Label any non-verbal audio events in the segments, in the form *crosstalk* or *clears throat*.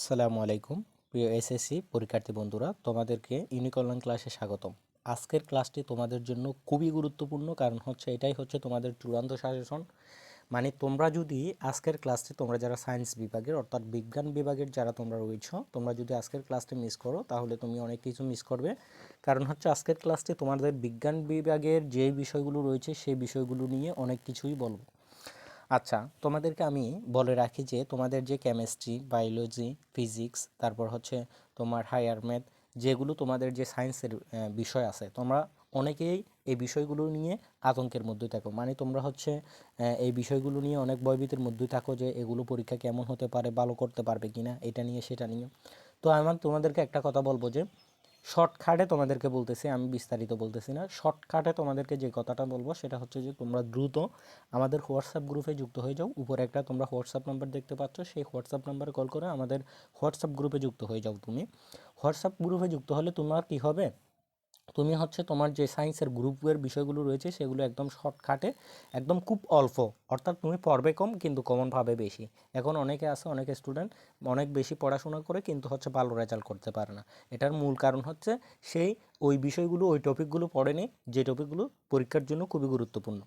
আসসালামু আলাইকুম, প্রিয় এসএসসি পরীক্ষার্থী বন্ধুরা, তোমাদেরকে ইউনিক অনলাইন ক্লাসে স্বাগতম। আজকের ক্লাসটি তোমাদের জন্য খুবই গুরুত্বপূর্ণ কারণ হচ্ছে এটাই হচ্ছে তোমাদের চূড়ান্ত সাজেশন মানে তোমরা যদি আজকের ক্লাসটি তোমরা যারা সায়েন্স বিভাগের, অর্থাৎ বিজ্ঞান বিভাগের যারা তোমরা রয়েছো, তোমরা যদি আজকের ক্লাসটি মিস করো, তাহলে তুমি অনেক কিছু মিস করবে। কারণ হচ্ছে আজকের ক্লাসটি তোমাদের বিজ্ঞান বিভাগের যে বিষয়গুলো রয়েছে, সেই বিষয়গুলো নিয়ে অনেক কিছুই বলব। আচ্ছা তোমাদেরকে আমি বলে রাখি যে তোমাদের যে কেমিস্ট্রি বায়োলজি ফিজিক্স তারপর হচ্ছে তোমার হায়ার ম্যাথ যেগুলো তোমাদের যে সায়েন্সের বিষয় আছে, তোমরা অনেকেই এই বিষয়গুলো নিয়ে আতঙ্কের মধ্যে থাকো। মানে তোমরা হচ্ছে এই বিষয়গুলো নিয়ে অনেক ভয়ভীতির মধ্যে থাকো যে এগুলো পরীক্ষা কেমন হতে পারে, ভালো করতে পারবে কিনা, এটা নিয়ে সেটা নিয়ে। তো আমার তোমাদেরকে একটা কথা বলব যে শর্টকাটে তোমাদেরকে বলতেছি, আমি বিস্তারিত বলতেছি না। শর্টকাটে তোমাদেরকে যে কথাটা বলব, সেটা হচ্ছে যে তোমরা দ্রুত আমাদের হোয়াটসঅ্যাপ গ্রুপে যুক্ত হয়ে যাও। উপরে একটা তোমরা হোয়াটসঅ্যাপ নাম্বার দেখতে পাচ্ছ, সেই হোয়াটসঅ্যাপ নাম্বারে কল করে আমাদের হোয়াটসঅ্যাপ গ্রুপে যুক্ত হয়ে যাও তুমি। হোয়াটসঅ্যাপ গ্রুপে যুক্ত হলে তোমার কী হবে? তুমি হচ্ছে তোমার যে সায়েন্সের গ্রুপের বিষয়গুলো রয়েছে, সেগুলো একদম শর্টকাটে একদম খুব অল্প। অর্থাৎ তুমি পড়বে কম, কিন্তু কমন পাবে বেশি। এখন অনেকে আছে, অনেক স্টুডেন্ট অনেক বেশি পড়াশোনা করে, কিন্তু হচ্ছে ভালো রেজাল্ট করতে পারে না। এটার মূল কারণ হচ্ছে, সেই ওই বিষয়গুলো, ওই টপিকগুলো পড়েনি, যে টপিকগুলো পরীক্ষার জন্য খুবই গুরুত্বপূর্ণ।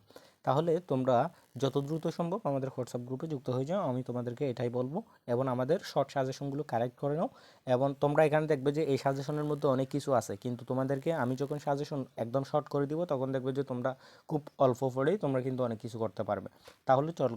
তাহলে তোমরা যত দ্রুত সম্ভব আমাদের হোয়াটসঅ্যাপ গ্রুপে যুক্ত হয়ে যাও, আমি তোমাদেরকে এটাই বলব। এবং আমাদের শর্ট সাজেশনগুলো কালেক্ট করে নাও। এবং তোমরা এখানে দেখবে যে এই সাজেশনের মধ্যে অনেক কিছু আছে। কিন্তু তোমাদেরকে আমি যখন সাজেশন একদম শর্ট করে দিব, তখন দেখবে যে তোমরা খুব অল্প পড়েই তোমরা কিন্তু অনেক কিছু করতে পারবে। তাহলে চল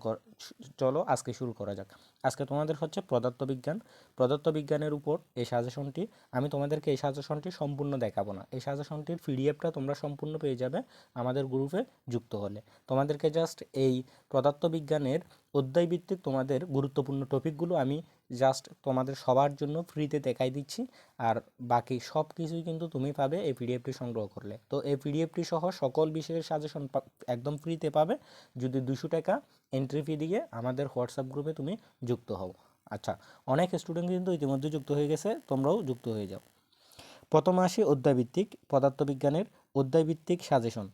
চলো আজকে শুরু করা যাক। আজকে তোমাদের হচ্ছে পদার্থবিজ্ঞান। পদার্থবিজ্ঞানের উপর এই সাজেশনটি আমি তোমাদেরকে এই সাজেশনটি সম্পূর্ণ দেখাবো না। এই সাজেশনটির পিডিএফটা তোমরা সম্পূর্ণ পেয়ে যাবে আমাদের গ্রুপে যুক্ত হলে। তোমাদেরকে জাস্ট এই পদার্থবিজ্ঞানের অধ্যায়ভিত্তিক তোমাদের গুরুত্বপূর্ণ টপিকগুলো আমি জাস্ট তোমাদের সবার জন্য ফ্রিতে দেখাই দিচ্ছি। আর বাকি সব কিছুই কিন্তু তুমি পাবে এই পিডিএফটি সংগ্রহ করলে। তো এই পিডিএফটি সহ সকল বিষয়ের সাজেশন একদম ফ্রিতে পাবে। যদি দুশো টাকা এন্ট্রি ফি দিয়ে আমাদের হোয়াটসঅ্যাপ গ্রুপে তুমি যুক্ত হও। আচ্ছা অনেক স্টুডেন্ট কিন্তু ইতিমধ্যে যুক্ত হয়ে গেছে, তোমরাও যুক্ত হয়ে যাও। প্রথমে আসি অধ্যায়ভিত্তিক পদার্থবিজ্ঞানের অধ্যায়ভিত্তিক সাজেশন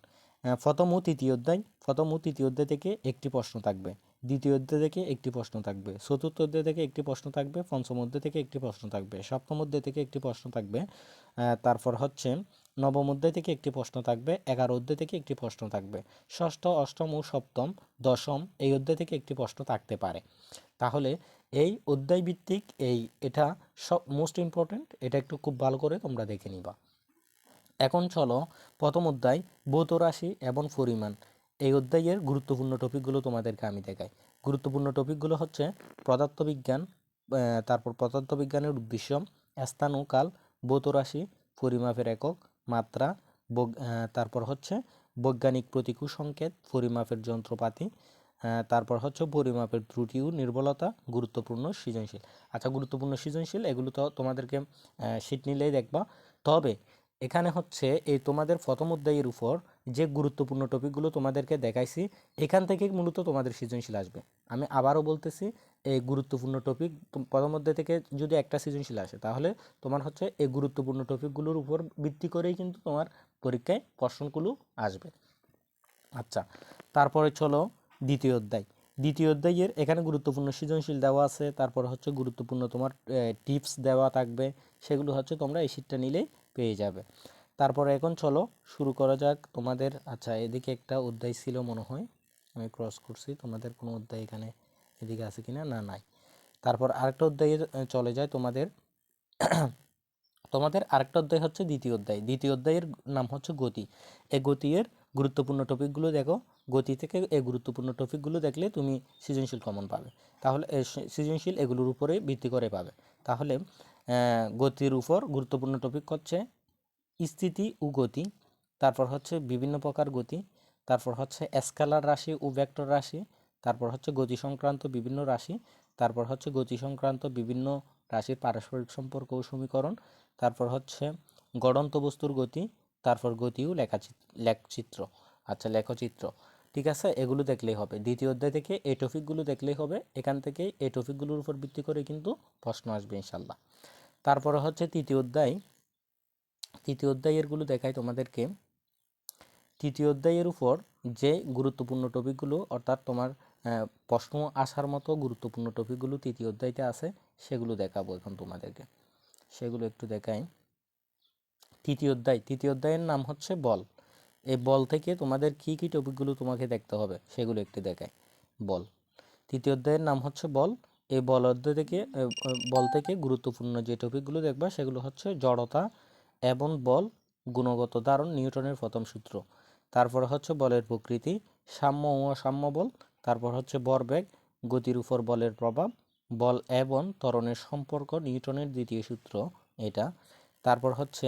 আহ, প্রথম ও তৃতীয় অধ্যায় প্রথম ও তৃতীয় অধ্যায় থেকে একটি প্রশ্ন থাকবে। দ্বিতীয় অধ্যায় থেকে একটি প্রশ্ন থাকবে। চতুর্থ অধ্যায় থেকে একটি প্রশ্ন থাকবে। পঞ্চম অধ্যায় থেকে একটি প্রশ্ন থাকবে। সপ্তম অধ্যায় থেকে একটি প্রশ্ন থাকবে। তারপর হচ্ছে নবম অধ্যায় থেকে একটি প্রশ্ন থাকবে। এগারো অধ্যায় থেকে একটি প্রশ্ন থাকবে। ষষ্ঠ অষ্টম ও সপ্তম দশম এই অধ্যায় থেকে একটি প্রশ্ন থাকতে পারে। তাহলে এই অধ্যায় ভিত্তিক এই এটা সব মোস্ট ইম্পর্ট্যান্ট এটা একটু খুব ভালো করে তোমরা দেখে নিবা। এখন চলো প্রথম অধ্যায় ভৌত রাশি এবং পরিমাণ। এই অধ্যায়ের গুরুত্বপূর্ণ টপিকগুলো তোমাদেরকে আমি দেখাই। গুরুত্বপূর্ণ টপিকগুলো হচ্ছে পদার্থবিজ্ঞান তারপর পদার্থবিজ্ঞানের উদ্দেশ্য, স্থান ও কাল, ভৌত রাশি, পরিমাপের একক, মাত্রা তারপর হচ্ছে বৈজ্ঞানিক প্রতিকূল সংকেত, পরিমাপের যন্ত্রপাতি তারপর হচ্ছে পরিমাপের ত্রুটি ও নির্বলতা, গুরুত্বপূর্ণ সৃজনশীল। আচ্ছা গুরুত্বপূর্ণ সৃজনশীল, এগুলো তো তোমাদেরকে শীট নিলেই দেখবা। তবে এখানে হচ্ছে এই তোমাদের প্রথম অধ্যায়ের উপর যে গুরুত্বপূর্ণ টপিকগুলো তোমাদেরকে দেখাইছি, এখান থেকে মূলত তোমাদের সৃজনশীল আসবে। আমি আবারও বলতেছি, এই গুরুত্বপূর্ণ টপিক প্রথম অধ্যায় থেকে যদি একটা সৃজনশীল আসে, তাহলে তোমার হচ্ছে এই গুরুত্বপূর্ণ টপিকগুলোর উপর ভিত্তি করেই কিন্তু তোমার পরীক্ষায় প্রশ্নগুলো আসবে। আচ্ছা তারপরে চলো দ্বিতীয় অধ্যায়। দ্বিতীয় অধ্যায়ের এখানে গুরুত্বপূর্ণ সৃজনশীল দেওয়া আছে, তারপর হচ্ছে গুরুত্বপূর্ণ তোমার টিপস দেওয়া থাকবে, সেগুলো হচ্ছে তোমরা এই শীটটা নিলেই পেয়ে যাবে। তারপরে এখন চলো, শুরু করা যাক। তোমাদের আচ্ছা এদিকে একটা অধ্যায় ছিল মনে হয়, আমি ক্রস করছি। তোমাদের কোনো অধ্যায় এখানে এদিকে আছে কিনা? না, নাই। তারপর আরেকটা অধ্যায়ে চলে যায় তোমাদের। তোমাদের আরেকটা অধ্যায় হচ্ছে দ্বিতীয় অধ্যায়। দ্বিতীয় অধ্যায়ের নাম হচ্ছে গতি। এ গতির গুরুত্বপূর্ণ টপিকগুলো দেখো। গতি থেকে এই গুরুত্বপূর্ণ টপিকগুলো দেখলে তুমি সৃজনশীল কমন পাবে। তাহলে সৃজনশীল এগুলোর উপরে ভিত্তি করে পাবে। তাহলে গতির উপর গুরুত্বপূর্ণ টপিক হচ্ছে স্থিতি ও গতি, তারপর হচ্ছে বিভিন্ন প্রকার গতি, তারপর হচ্ছে স্কেলার রাশি ও ভেক্টর রাশি, তারপর হচ্ছে গতি সংক্রান্ত বিভিন্ন রাশি, তারপর হচ্ছে গতি সংক্রান্ত বিভিন্ন রাশির পারস্পরিক সম্পর্ক ও সমীকরণ, তারপর হচ্ছে গড়ন্ত বস্তুর গতি, তারপর গতি ও লেখাচিত্র। আচ্ছা লেখচিত্র। ঠিক আছে? এগুলো দেখলেই হবে। দ্বিতীয় অধ্যায় থেকে এই টপিকগুলো দেখলেই হবে। এখান থেকেই এই টপিকগুলোর উপর ভিত্তি করে কিন্তু প্রশ্ন আসবে ইনশাল্লাহ তারপরে হচ্ছে তৃতীয় অধ্যায়। তৃতীয় অধ্যায়েরগুলো দেখায় তোমাদেরকে। তৃতীয় অধ্যায়ের উপর যে গুরুত্বপূর্ণ টপিকগুলো, অর্থাৎ তোমার প্রশ্ন আসার মতো গুরুত্বপূর্ণ টপিকগুলো তৃতীয় অধ্যায়তে আছে, সেগুলো দেখাবো এখন তোমাদেরকে। সেগুলো একটু দেখাই। তৃতীয় অধ্যায়। তৃতীয় অধ্যায়ের নাম হচ্ছে বল। এই বল থেকে তোমাদের কি কি টপিকগুলো তোমাকে দেখতে হবে সেগুলো একটু দেখায় বল। তৃতীয় অধ্যায়ের নাম হচ্ছে বল। এই বল অধ্যায় থেকে বল থেকে গুরুত্বপূর্ণ যে টপিকগুলো দেখবা সেগুলো হচ্ছে জড়তা এবং বল গুণগত ধারণ নিউটনের প্রথম সূত্র। তারপর হচ্ছে বলের প্রকৃতি, সাম্য ও অসাম্য বল। তারপর হচ্ছে ভরবেগ গতির উপর বলের প্রভাব, বল এবং ত্বরণের সম্পর্ক, নিউটনের দ্বিতীয় সূত্র এটা। তারপর হচ্ছে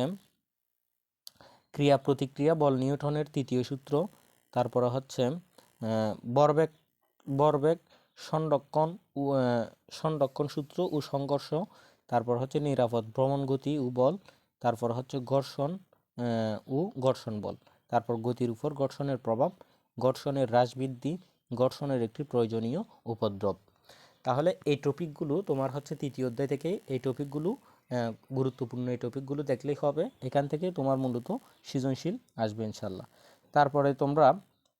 ক্রিয়া প্রতিক্রিয়া বল নিউটনের তৃতীয় সূত্র। তারপরে হচ্ছে আহ, ভরবেগ ভরবেগ সংরক্ষণ সংরক্ষণ সূত্র ও সংঘর্ষ। তারপর হচ্ছে নিরাপদ ভ্রমণ গতি ও বল। তারপর হচ্ছে ঘর্ষণ ও ঘর্ষণ বল। তারপর গতির উপর ঘর্ষণের প্রভাব ঘর্ষণের হ্রাস বৃদ্ধি ঘর্ষণের একটি প্রয়োজনীয় উপদ্রব। তাহলে এই টপিকগুলো তোমার হচ্ছে তৃতীয় অধ্যায় থেকে এই টপিকগুলো গুরুত্বপূর্ণ এই টপিকগুলো দেখলেই হবে। এখান থেকে তোমার মূলত সৃজনশীল আসবে ইনশাল্লাহ তারপরে তোমরা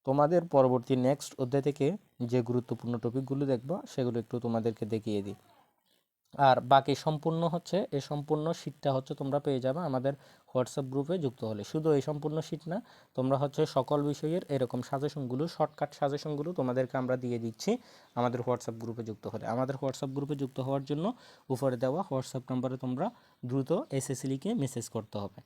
তোমাদের পরবর্তী নেক্সট অধ্যায় থেকে যে গুরুত্বপূর্ণ টপিকগুলো দেখবা, সেগুলো একটু তোমাদেরকে দেখিয়ে দিই। আর বাকি সম্পূর্ণ হচ্ছে, এই সম্পূর্ণ শীটটা হচ্ছে তোমরা পেয়ে যাবে আমাদের হোয়াটসঅ্যাপ গ্রুপে যুক্ত হলে। শুধু এই সম্পূর্ণ শীট না, তোমরা হচ্ছে সকল বিষয়ের এরকম সাজেশনগুলো শর্টকাট সাজেশনগুলো তোমাদেরকে আমরা দিয়ে দিচ্ছি আমাদের হোয়াটসঅ্যাপ গ্রুপে যুক্ত হলে। আমাদের হোয়াটসঅ্যাপ গ্রুপে যুক্ত হওয়ার জন্য উপরে দেওয়া হোয়াটসঅ্যাপ নম্বরে তোমরা দ্রুত এসএসসি লিখে মেসেজ করতে হবে।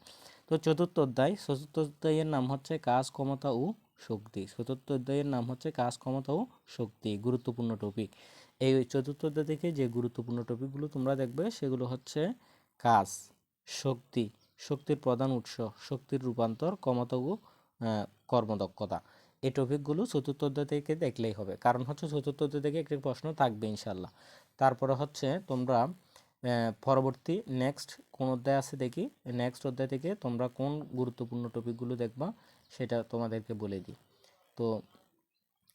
তো চতুর্থ অধ্যায়, চতুর্থ অধ্যায়ের নাম হচ্ছে কাজ, ক্ষমতা ও শক্তি। চতুর্থ অধ্যায়ের নাম হচ্ছে কাজ, ক্ষমতা ও শক্তি, গুরুত্বপূর্ণ টপিক এই চতুর্থ অধ্যায় থেকে যে গুরুত্বপূর্ণ টপিকগুলো তোমরা দেখবে, সেগুলো হচ্ছে কাজ, শক্তি, শক্তির প্রধান উৎস, শক্তির রূপান্তর ক্ষমতা ও কর্মদক্ষতা। এই টপিকগুলো চতুর্থ অধ্যায় থেকে দেখলেই হবে। কারণ হচ্ছে চতুর্থ অধ্যায় থেকে একটি প্রশ্ন থাকবে ইনশাল্লাহ তারপরে হচ্ছে তোমরা পরবর্তী নেক্সট কোন অধ্যায় আছে দেখি? নেক্সট অধ্যায় থেকে তোমরা কোন গুরুত্বপূর্ণ টপিকগুলো দেখবা, সেটা তোমাদেরকে বলে দিই। তো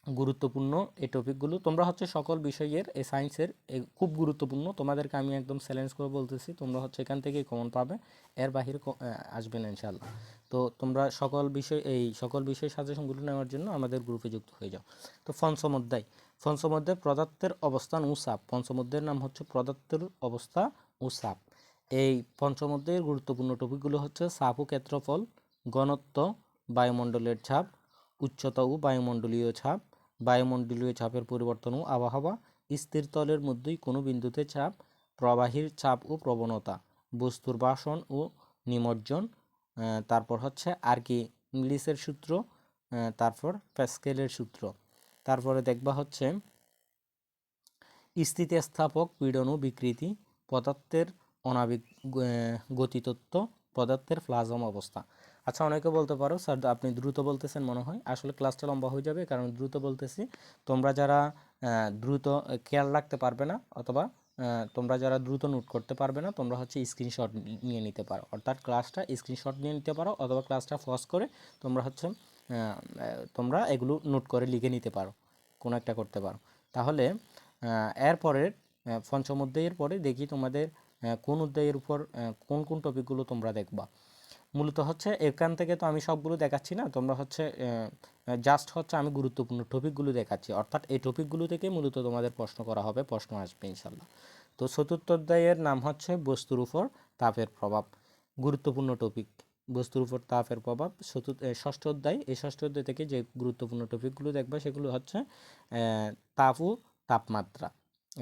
গুরুত্বপূর্ণ এই টপিকগুলো তোমরা হচ্ছে সকল বিষয়ের, এই সায়েন্সের খুব গুরুত্বপূর্ণ। তোমাদেরকে আমি একদম চ্যালেঞ্জ করে বলতেছি, তোমরা হচ্ছে এখান থেকেই কমন পাবে। এর বাহিরে আসবে না ইনশাল্লাহ তো তোমরা সকল বিষয়, এই সকল বিষয় সাজেশনগুলো নেওয়ার জন্য আমাদের গ্রুপে যুক্ত হয়ে যাও। তো পঞ্চম অধ্যায়। পঞ্চম অধ্যায় অবস্থান ও চাপ নাম হচ্ছে পদার্থের অবস্থা চাপ এই পঞ্চম গুরুত্বপূর্ণ টপিকগুলো হচ্ছে চাপ ক্ষেত্রফল, ঘনত্ব, বায়ুমণ্ডলের চাপ উচ্চতা ও বায়ুমণ্ডলীয় চাপ বায়ুমণ্ডলীয় চাপের পরিবর্তন ও আবহাওয়া, স্থির তলের মধ্যেই কোনো বিন্দুতে চাপ, প্রবাহীর চাপ ও প্রবণতা, বস্তুর বাসন ও নিমজ্জন তারপর হচ্ছে আর কি ইংলিশের সূত্র তারপর প্যাসকেলের সূত্র। তারপরে দেখবা হচ্ছে স্থিতিস্থাপক পীড়ন ও বিকৃতি, পদার্থের অনাবিক গতিতত্ত্ব, পদার্থের প্লাজম অবস্থা। আচ্ছা অনেকে বলতে পারো, স্যার, আপনি দ্রুত বলতেছেন মনে হয়। আসলে ক্লাসটা লম্বা হয়ে যাবে, কারণ দ্রুত বলতেছি, তোমরা যারা দ্রুত খেয়াল রাখতে পারবে না, অথবা তোমরা যারা দ্রুত নোট করতে পারবে না, তোমরা হচ্ছে স্ক্রিনশট নিয়ে নিতে পারো। অর্থাৎ ক্লাসটা স্ক্রিনশট নিয়ে নিতে পারো, অথবা ক্লাসটা ফস করে তোমরা হচ্ছে তোমরা এগুলো নোট করে লিখে নিতে পারো, কোনো একটা করতে পারো। তাহলে এরপরের পঞ্চম অধ্যায়ের পরে দেখি তোমাদের কোন অধ্যায়ের উপর কোন কোন টপিকগুলো তোমরা দেখবা। মূলত হচ্ছে এখান থেকে তো আমি সবগুলো দেখাচ্ছি না, তোমরা হচ্ছে জাস্ট হচ্ছে আমি গুরুত্বপূর্ণ টপিকগুলো দেখাচ্ছি। অর্থাৎ এই টপিকগুলো থেকে মূলত তোমাদের প্রশ্ন করা হবে, প্রশ্ন আসবে ইনশাল্লাহ তো চতুর্থ অধ্যায়ের নাম হচ্ছে বস্তুর উপর তাপের প্রভাব। গুরুত্বপূর্ণ টপিক, বস্তুর উপর তাপের প্রভাব। চতুর্থ ষষ্ঠ অধ্যায়, এই ষষ্ঠ অধ্যায় থেকে যে গুরুত্বপূর্ণ টপিকগুলো দেখবা, সেগুলো হচ্ছে তাপ ও তাপমাত্রা।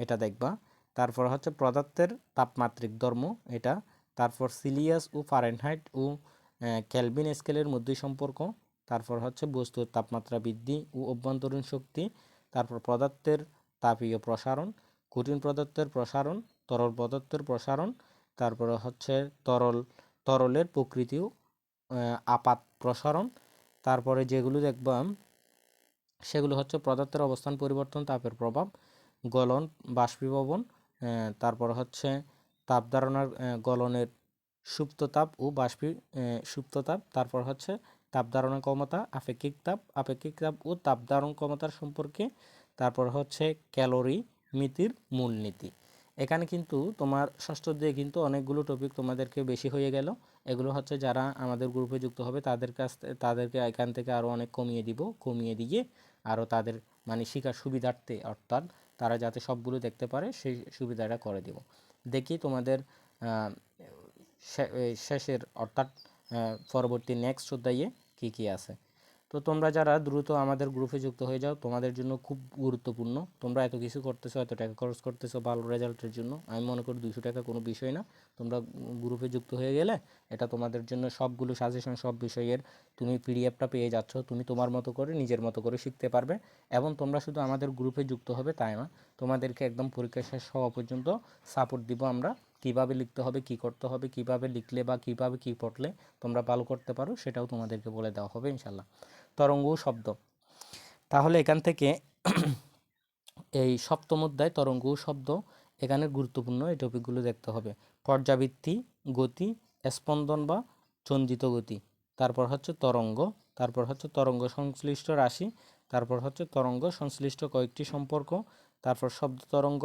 এটা দেখবা। তারপর হচ্ছে পদার্থের তাপমাত্রিক ধর্ম, এটা তারপর সিলিয়াস ও ফারেনহাইট ও আহ, কেলভিন স্কেলের মধ্যে সম্পর্ক। তারপর হচ্ছে বস্তুর তাপমাত্রা বৃদ্ধি ও অভ্যন্তরীণ শক্তি। তারপর পদার্থের তাপীয় প্রসারণ কঠিন পদার্থের প্রসারণ তরল পদার্থের প্রসারণ তারপরে হচ্ছে তরল তরলের প্রকৃতিও আপাত প্রসারণ। তারপরে যেগুলো দেখবাম সেগুলো হচ্ছে পদার্থের অবস্থান পরিবর্তন তাপের প্রভাব গলন বাষ্পীভবন তারপর হচ্ছে তাপ ধারণার গলনের সুপ্ত তাপ ও বাষ্পী সুপ্ত তাপ। তারপর হচ্ছে তাপ ধারণা ক্ষমতা, আপেক্ষিক তাপ আপেক্ষিক তাপ ও তাপ ধারণ ক্ষমতার সম্পর্কে। তারপর হচ্ছে ক্যালোরি, মিতির, মূলনীতি। এখানে কিন্তু তোমার ষষ্ঠ দিয়ে কিন্তু অনেকগুলো টপিক তোমাদেরকে বেশি হয়ে গেল। এগুলো হচ্ছে যারা আমাদের গ্রুপে যুক্ত হবে, তাদের কাছ তাদেরকে এখান থেকে আরও অনেক কমিয়ে দিব। কমিয়ে দিয়ে আরও তাদের মানে শেখার সুবিধার্থে, অর্থাৎ তারা যাতে সবগুলো দেখতে পারে, সেই সুবিধাটা করে দিব। দেখি তোমাদের শেষের অর্থাৎ পরবর্তী নেক্সট অধ্যায়ে কী কী আছে। তো তোমরা যারা দ্রুত আমাদের গ্রুপে যুক্ত হয়ে যাও, তোমাদের জন্য খুব গুরুত্বপূর্ণ। তোমরা এত কিছু করতেছো, এত টাকা খরচ করতেছো ভালো রেজাল্টের জন্য, আমি মনে করি দুশো টাকা কোনো বিষয় না। তোমরা গ্রুপে যুক্ত হয়ে গেলে এটা তোমাদের জন্য সবগুলো সাজেশন সব বিষয়ের তুমি পিডিএফটা পেয়ে যাচ্ছ, তুমি তোমার মতো করে, নিজের মতো করে শিখতে পারবে। এবং তোমরা শুধু আমাদের গ্রুপে যুক্ত হবে তাই না, তোমাদেরকে একদম পরীক্ষা শেষ হওয়া পর্যন্ত সাপোর্ট দিব আমরা। কীভাবে লিখতে হবে, কি করতে হবে, কীভাবে লিখলে বা কীভাবে কি পড়লে তোমরা ভালো করতে পারো, সেটাও তোমাদেরকে বলে দেওয়া হবে ইনশাল্লাহ তরঙ্গ শব্দ। তাহলে এখান থেকে *clears throat* এই সপ্তম অধ্যায় তরঙ্গ শব্দ এখানে গুরুত্বপূর্ণ, এই টপিকগুলো দেখতে হবে। পর্যাবৃত্তি, গতি, স্পন্দন বা চন্দিত গতি। তারপর হচ্ছে তরঙ্গ, তারপর হচ্ছে তরঙ্গ সংশ্লিষ্ট রাশি, তারপর হচ্ছে তরঙ্গ সংশ্লিষ্ট কয়েকটি সম্পর্ক, তারপর শব্দ তরঙ্গ,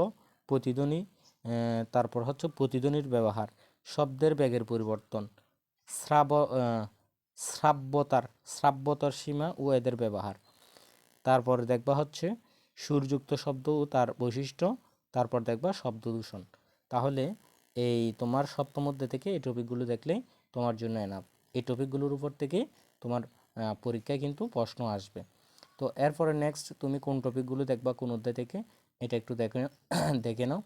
প্রতিধ্বনি তারপর হচ্ছে প্রতিধ্বনির ব্যবহার, শব্দের বেগের পরিবর্তন, শ্রাব শ্রাব্যতার শ্রাব্যতার সীমা ও এদের ব্যবহার। তারপর দেখবা হচ্ছে সুরযুক্ত শব্দ ও তার বৈশিষ্ট্য, তারপর দেখবা শব্দ দূষণ। তাহলে এই তোমার সপ্তম অধ্যায় থেকে এই টপিকগুলো দেখলেই তোমার জন্য এনাফ এই টপিকগুলোর উপর থেকে তোমার পরীক্ষায় কিন্তু প্রশ্ন আসবে। তো এরপরে নেক্সট তুমি কোন টপিকগুলো দেখবা কোন অধ্যায় থেকে, এটা একটু দেখে দেখে নাও।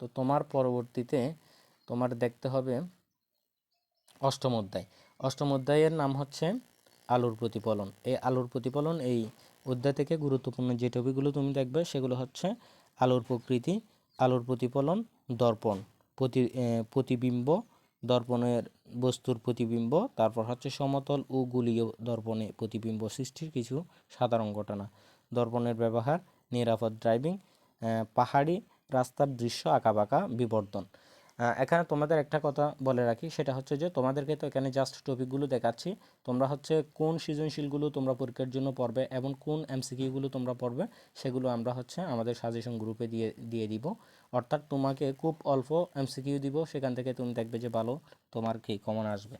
তো তোমার পরবর্তীতে তোমার দেখতে হবে অষ্টম অধ্যায়। অষ্টম অধ্যায়ের নাম হচ্ছে আলোর প্রতিফলন। এই আলোর প্রতিফলন এই অধ্যায় থেকে গুরুত্বপূর্ণ যে টপিকগুলো তুমি দেখবে, সেগুলো হচ্ছে আলোর প্রকৃতি, আলোর প্রতিফলন, দর্পণ। প্রতি প্রতিবিম্ব, দর্পণের বস্তুর প্রতিবিম্ব, তারপর হচ্ছে সমতল ও গুলীয় দর্পণে প্রতিবিম্ব সৃষ্টির কিছু সাধারণ ঘটনা। দর্পণের ব্যবহার, নিরাপদ ড্রাইভিং পাহাড়ি রাস্তার দৃশ্য, আঁকাবাঁকা, বিবর্তন। এখানে তোমাদের একটা কথা বলে রাখি, সেটা হচ্ছে যে তোমাদেরকে তো এখানে জাস্ট টপিকগুলো দেখাচ্ছি। তোমরা হচ্ছে কোন সৃজনশীলগুলো তোমরা পরীক্ষার জন্য পড়বে এবং কোন এমসিকিউগুলো তোমরা পড়বে, সেগুলো আমরা হচ্ছে আমাদের সাজেশন গ্রুপে দিয়ে দিয়ে দিব। অর্থাৎ তোমাকে খুব অল্প এমসিকিউ দিব, সেখান থেকে তুমি দেখবে যে ভালো তোমার কি কমন আসবে।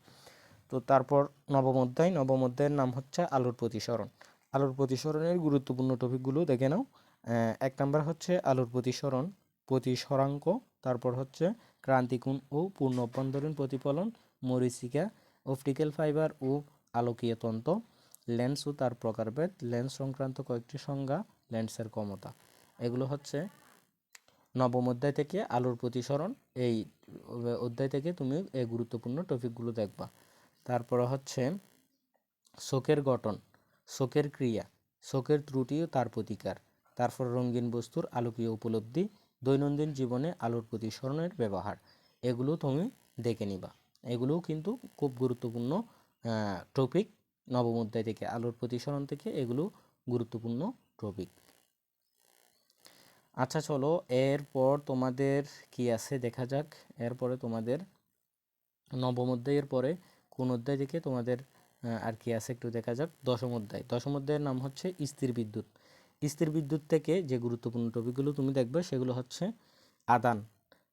তো তারপর নবম অধ্যায়, নবম অধ্যায়ের নাম হচ্ছে আলোর প্রতিসরণ। আলোর প্রতিসরণের গুরুত্বপূর্ণ টপিকগুলো দেখে নাও। এক নাম্বার হচ্ছে আলোর প্রতিসরণ, প্রতিসরাঙ্ক, তারপর হচ্ছে ক্রান্তিকোণ ও পূর্ণ অভ্যন্তরীণ প্রতিফলন মরিচিকা, অপটিক্যাল ফাইবার ও আলোকীয় তন্ত্র, লেন্স ও তার প্রকারভেদ, লেন্স সংক্রান্ত কয়েকটি সংজ্ঞা, লেন্সের ক্ষমতা। এগুলো হচ্ছে, নবম অধ্যায় থেকে আলোর প্রতিসরণ, এই অধ্যায় থেকে তুমি এই গুরুত্বপূর্ণ টপিকগুলো দেখবা। তারপরে হচ্ছে, শোকের গঠন, শোকের ক্রিয়া, শোকের ত্রুটি ও তার প্রতিকার, তারপর রঙিন বস্তুর আলোকীয় উপলব্ধি দৈনন্দিন জীবনে আলোর প্রতিসরণের ব্যবহার। এগুলো তুমি দেখে নিবা। এগুলোও কিন্তু খুব গুরুত্বপূর্ণ টপিক নবম অধ্যায় থেকে, আলোর প্রতিসরণ থেকে এগুলো গুরুত্বপূর্ণ টপিক আচ্ছা চলো এরপর তোমাদের কি আছে দেখা যাক। এরপরে তোমাদের নবম অধ্যায়ের পরে কোন অধ্যায় থেকে তোমাদের আর কি আছে একটু দেখা যাক। দশম অধ্যায় দশম অধ্যায়ের নাম হচ্ছে স্থির বিদ্যুৎ। স্থির বিদ্যুৎ থেকে যে গুরুত্বপূর্ণ টপিকগুলো তুমি দেখবে সেগুলো হচ্ছে আদান,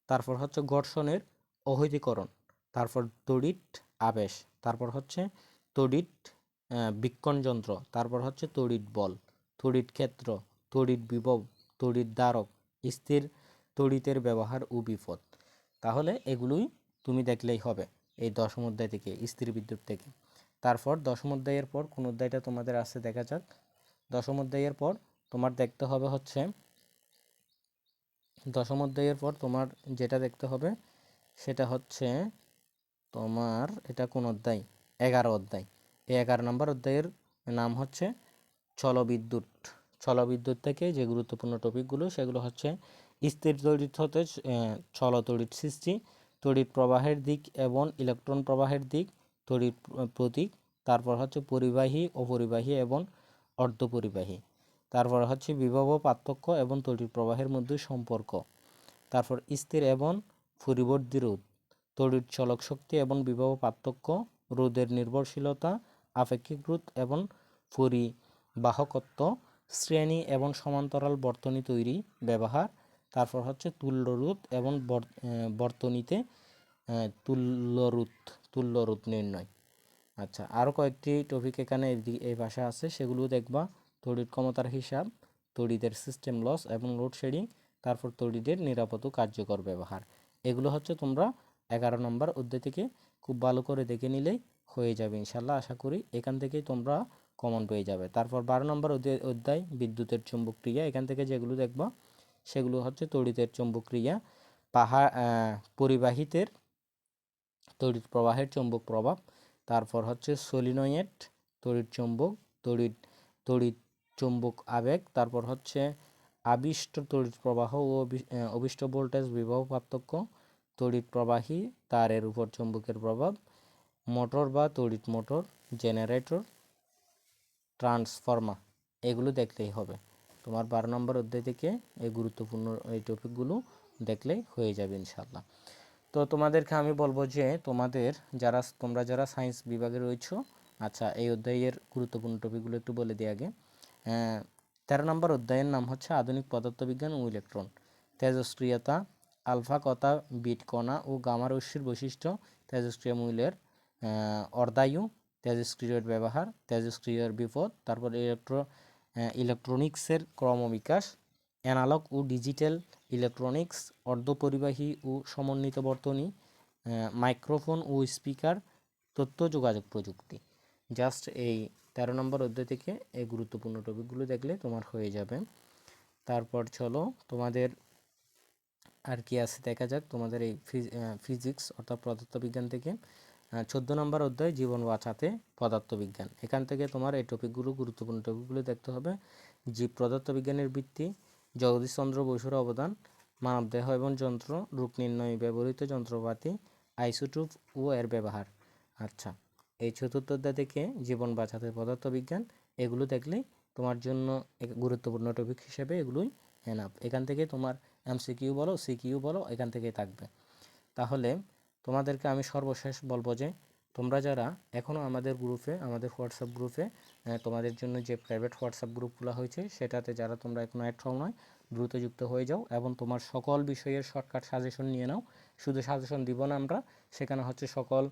তারপর হচ্ছে ঘর্ষণের অহৈতিকরণ তারপর তড়িৎ আবেশ, তারপর হচ্ছে তড়িৎ বিক্ষণ যন্ত্র, তারপর হচ্ছে তড়িৎ বল, তড়িৎ ক্ষেত্র, তড়িৎ বিভব, তড়িৎ দ্বারক, স্থির তড়িতের ব্যবহার ও বিপদ। তাহলে এগুলোই তুমি দেখলেই হবে এই দশম অধ্যায় থেকে, স্থির বিদ্যুৎ থেকে। তারপর দশম অধ্যায়ের পর কোন অধ্যায়টা তোমাদের আছে দেখা যাক। দশম অধ্যায়ের পর তোমার দেখতে হবে হচ্ছে দশম অধ্যায়ের পর তোমার যেটা দেখতে হবে সেটা হচ্ছে তোমার এটা কোন অধ্যায়? এগারো অধ্যায়। এই এগারো নম্বর অধ্যায়ের নাম হচ্ছে জলবিদ্যুৎ জলবিদ্যুৎ থেকে যে গুরুত্বপূর্ণ টপিকগুলো সেগুলো হচ্ছে স্থির তড়িৎ হতে চল তড়িৎ সৃষ্টি, তড়িৎ প্রবাহের দিক এবং ইলেকট্রন প্রবাহের দিক, তড়িৎ প্রতীক, তারপর হচ্ছে পরিবাহী, অপরিবাহী এবং অর্ধপরিবাহী। তারপর হচ্ছে বিভব পার্থক্য এবং তড়িৎ প্রবাহের মধ্যে সম্পর্ক। তারপর স্থির এবং পরিবর্তী রোধ তড়িৎ চলক শক্তি এবং বিভব পার্থক্য রোধের নির্ভরশীলতা আপেক্ষিক রোধ এবং পরিবাহকত্ব শ্রেণি এবং সমান্তরাল বর্তনী তৈরি ব্যবহার। তারপর হচ্ছে তুল্য রোধ এবং বর- বর্তনীতে আহ, তুল্য রোধ তুল্য রোধ নির্ণয়। আচ্ছা আরও কয়েকটি টপিক এখানে এই ভাষা আছে সেগুলো দেখবা। তড়িৎ ক্ষমতার হিসাব তড়িদের সিস্টেম লস এবং লোডশেডিং তারপর তড়িদের নিরাপদ কার্যকর ব্যবহার। এগুলো হচ্ছে তোমরা এগারো নম্বর অধ্যায় থেকে খুব ভালো করে দেখে নিলেই হয়ে যাবে ইনশাল্লাহ আশা করি এখান থেকেই তোমরা কমন পেয়ে যাবে। তারপর বারো নম্বর অধ্যায় বিদ্যুতের চুম্বক ক্রিয়া, এখান থেকে যেগুলো দেখবা, সেগুলো হচ্ছে তড়িতের চুম্বক ক্রিয়া, পাহাড় পরিবাহিতের তড়িৎ প্রবাহের চুম্বক প্রভাব, তারপর হচ্ছে সলিনয়েড তড়িৎ চুম্বক, তড়িৎ তড়িৎ চুম্বক আবেগ, তারপর হচ্ছে আবিষ্ট তড়িৎ প্রবাহ ও অবিষ্ট ভোল্টেজ বিবাহ পার্থক্য, তড়িৎ প্রবাহী তারের উপর চুম্বকের প্রভাব, মোটর বা তড়িৎ মোটর, জেনারেটর, ট্রান্সফর্মার, এগুলো দেখলেই হবে। তোমার বারো নম্বর অধ্যায় থেকে এই গুরুত্বপূর্ণ এই টপিকগুলো দেখলেই হয়ে যাবে ইনশাল্লাহ তো তোমাদেরকে আমি বলব যে তোমাদের যারা তোমরা যারা সায়েন্স বিভাগে রয়েছো আচ্ছা এই অধ্যায়ের গুরুত্বপূর্ণ টপিকগুলো একটু বলে দিই আগে। তেরো নম্বর অধ্যায়ের নাম হচ্ছে আধুনিক পদার্থবিজ্ঞান ও ইলেকট্রন। তেজস্ক্রিয়তা, আলফা কণা বিট, কণা ও গামা রশ্মির বৈশিষ্ট্য তেজস্ক্রিয় মূলের অর্ধায়ু, তেজস্ক্রিয়র ব্যবহার, তেজস্ক্রিয়র বিপদ, তারপর ইলেকট্রো ইলেকট্রনিক্সের ক্রমবিকাশ, অ্যানালগ ও ডিজিটাল ইলেকট্রনিক্স, অর্ধপরিবাহী ও সমন্বিত বর্তনী মাইক্রোফোন ও স্পিকার, তথ্য যোগাযোগ প্রযুক্তি। জাস্ট এই তেরো নম্বর অধ্যায় থেকে এই গুরুত্বপূর্ণ টপিকগুলো দেখলে তোমার হয়ে যাবে। তারপর চলো তোমাদের আর কি আছে দেখা যাক তোমাদের এই ফিজিক্স অর্থাৎ পদার্থবিজ্ঞান থেকে। চোদ্দ নম্বর অধ্যায়, জীবন বাঁচাতে পদার্থবিজ্ঞান। এখান থেকে তোমার এই টপিকগুলো, গুরুত্বপূর্ণ টপিকগুলো দেখতে হবে। জীব পদার্থবিজ্ঞানের ভিত্তি, জগদীশচন্দ্র বসুর অবদান, মানবদেহ এবং যন্ত্র, রূপ নির্ণয়ে, ব্যবহৃত যন্ত্রপাতি, আইসোটুপ ও এর ব্যবহার। আচ্ছা এই চতুর্থ অধ্যায় থেকে জীবন বাঁচাতে পদার্থবিজ্ঞান, এগুলো দেখলেই তোমার জন্য গুরুত্বপূর্ণ টপিক হিসেবে এগুলোই এনাফ এখান থেকে তোমার এমসিকিউ বলো সিকিউ বলো, এখান থেকেই থাকবে। তাহলে তোমাদেরকে আমি সর্বশেষ বলব যে, তোমরা যারা এখনও আমাদের গ্রুপে আমাদের হোয়াটসঅ্যাপ গ্রুপে তোমাদের জন্য যে প্রাইভেট হোয়াটসঅ্যাপ গ্রুপ খোলা হয়েছে, সেটাতে যারা তোমরা এখনও অ্যাড হও নয় দ্রুত যুক্ত হয়ে যাও এবং তোমার সকল বিষয়ের শর্টকাট সাজেশন নিয়ে নাও। শুধু সাজেশন দিব না আমরা, সেখানে হচ্ছে সকল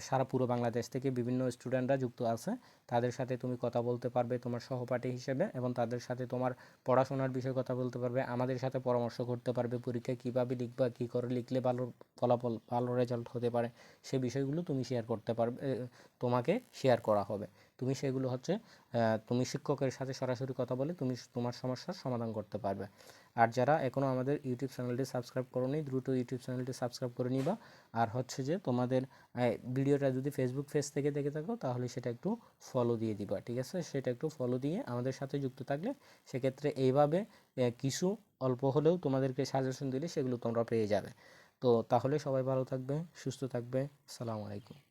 সারা পুরো বাংলাদেশ থেকে বিভিন্ন স্টুডেন্টরা যুক্ত আছে। তাদের সাথে তুমি কথা বলতে পারবে তোমার সহপাঠী হিসেবে এবং তাদের সাথে তোমার পড়াশোনার বিষয়ে কথা বলতে পারবে। আমাদের সাথে পরামর্শ করতে পারবে পরীক্ষায় কীভাবে লিখবা, কী করে লিখলে ভালো ফলাফল, ভালো রেজাল্ট হতে পারে, সে বিষয়গুলো তুমি শেয়ার করতে পারবে তোমাকে শেয়ার করা হবে। তুমি সেগুলো হচ্ছে তুমি শিক্ষকের সাথে সরাসরি কথা বলে তুমি তোমার সমস্যার সমাধান করতে পারবে। আর যারা এখনও আমাদের ইউটিউব চ্যানেলটি সাবস্ক্রাইব করোনি, দ্রুত ইউটিউব চ্যানেলটি সাবস্ক্রাইব করে নিবা। আর হচ্ছে যে, তোমাদের ভিডিওটা যদি ফেসবুক পেজ থেকে দেখে থাকো, তাহলে সেটা একটু ফলো দিয়ে দিবা, ঠিক আছে? সেটা একটু ফলো দিয়ে আমাদের সাথে যুক্ত থাকলে, সেক্ষেত্রে এইভাবে কিছু অল্প হলেও তোমাদেরকে সাজেশন দিলে সেগুলো তোমরা পেয়ে যাবে। তো তাহলে সবাই ভালো থাকবে সুস্থ থাকবে সালামু আলাইকুম।